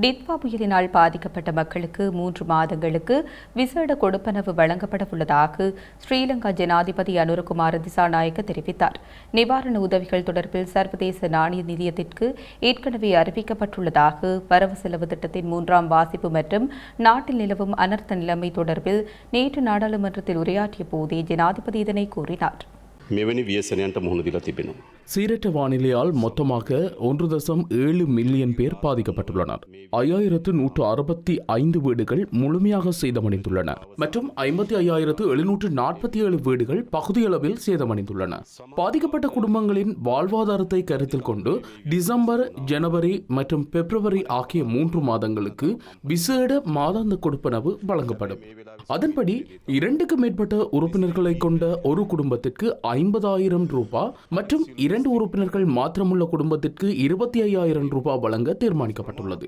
டிட்வா புயலினால் பாதிக்கப்பட்ட மக்களுக்கு மூன்று மாதங்களுக்கு விசேட கொடுப்பனவு வழங்கப்பட உள்ளதாக ஸ்ரீலங்கா ஜனாதிபதி அனுரகுமார திசாநாயக்க தெரிவித்தார். நிவாரண உதவிகள் தொடர்பில் சர்வதேச நாணய நிதியத்திற்கு ஏற்கனவே அறிவிக்கப்பட்டுள்ளதாக வரவு செலவு திட்டத்தின் மூன்றாம் வாசிப்பு மற்றும் நாட்டில் நிலவும் அனர்த்த நிலைமை தொடர்பில் நேற்று நாடாளுமன்றத்தில் உரையாற்றிய போதே ஜனாதிபதி இதனை கூறினார். මෙවැනි වියසනයන්ට මුහුණ දිලා තිබෙනවා. சீரற்ற வானிலையால் மொத்தமாக ஒன்று தசம் ஏழு மில்லியன் பேர் பாதிக்கப்பட்டுள்ளனர் ஐயாயிரத்து நூற்று அறுபத்தி ஐந்து வீடுகள் முழுமையாக சேதமடைந்துள்ளன மற்றும் ஐம்பத்தி ஐயாயிரத்து எழுநூற்று நாற்பத்தி ஏழு வீடுகள் பகுதியளவில் சேதமடைந்துள்ளன பாதிக்கப்பட்ட குடும்பங்களின் வாழ்வாதாரத்தை கருத்தில் கொண்டு டிசம்பர் ஜனவரி மற்றும் பிப்ரவரி ஆகிய மூன்று மாதங்களுக்கு விசேட மாதாந்த கொடுப்பனவு வழங்கப்படும் அதன்படி இரண்டுக்கு மேற்பட்ட உறுப்பினர்களை கொண்ட ஒரு குடும்பத்திற்கு ஐம்பதாயிரம் ரூபாய் மற்றும் இரண்டு உறுப்பினர்கள் மாத்திரமுள்ள குடும்பத்திற்கு இருபத்தி ஐயாயிரம் ரூபாய் வழங்க தீர்மானிக்கப்பட்டுள்ளது.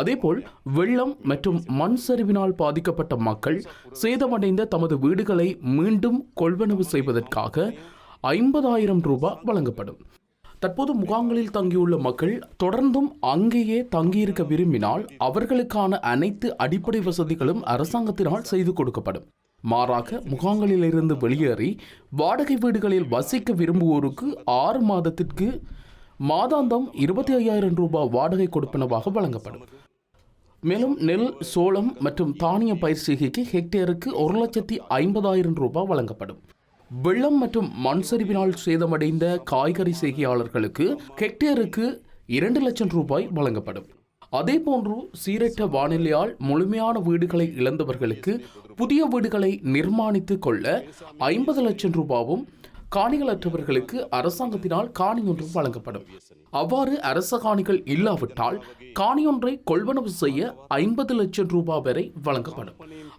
அதேபோல் வெள்ளம் மற்றும் மண் சரிவினால் பாதிக்கப்பட்ட மக்கள் சேதமடைந்த தமது வீடுகளை மீண்டும் கொள்வனவு செய்வதற்காக ஐம்பதாயிரம் ரூபாய் வழங்கப்படும். தற்போது முகாம்களில் தங்கியுள்ள மக்கள் தொடர்ந்தும் அங்கேயே தங்கியிருக்க விரும்பினால் அவர்களுக்கான அனைத்து அடிப்படை வசதிகளும் அரசாங்கத்தினால் செய்து கொடுக்கப்படும். மாறாக முகாம்களிலிருந்து வெளியேறி வாடகை வீடுகளில் வசிக்க விரும்புவோருக்கு ஆறு மாதத்திற்கு மாதாந்தம் இருபத்தி ஐயாயிரம் ரூபாய் வாடகை கொடுப்பனவாக வழங்கப்படும். மேலும் நெல் சோளம் மற்றும் தானிய பயிர் செய்கைக்கு ஹெக்டேருக்கு ஒரு லட்சத்தி ஐம்பதாயிரம் ரூபாய் வழங்கப்படும். வெள்ளம் மற்றும் மண் சரிவினால் சேதமடைந்த காய்கறி செய்கையாளர்களுக்கு ஹெக்டேருக்கு இரண்டு லட்சம் ரூபாய் வழங்கப்படும். அதேபோன்று சீரற்ற வானிலையால் முழுமையான வீடுகளை இழந்தவர்களுக்கு புதிய வீடுகளை நிர்மாணித்துக் கொள்ள ஐம்பது லட்சம் ரூபாவும் காணிகளற்றவர்களுக்கு அரசாங்கத்தினால் காணி ஒன்றும் வழங்கப்படும். அவ்வாறு அரச காணிகள் இல்லாவிட்டால் காணியொன்றை கொள்வனவு செய்ய ஐம்பது லட்சம் ரூபாய் வரை வழங்கப்படும்.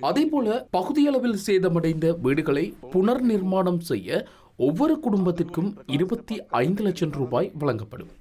அதேபோல பகுதியளவில் சேதமடைந்த வீடுகளை புனர் நிர்மாணம் செய்ய ஒவ்வொரு குடும்பத்திற்கும் இருபத்தி ஐந்து லட்சம் ரூபாய் வழங்கப்படும்.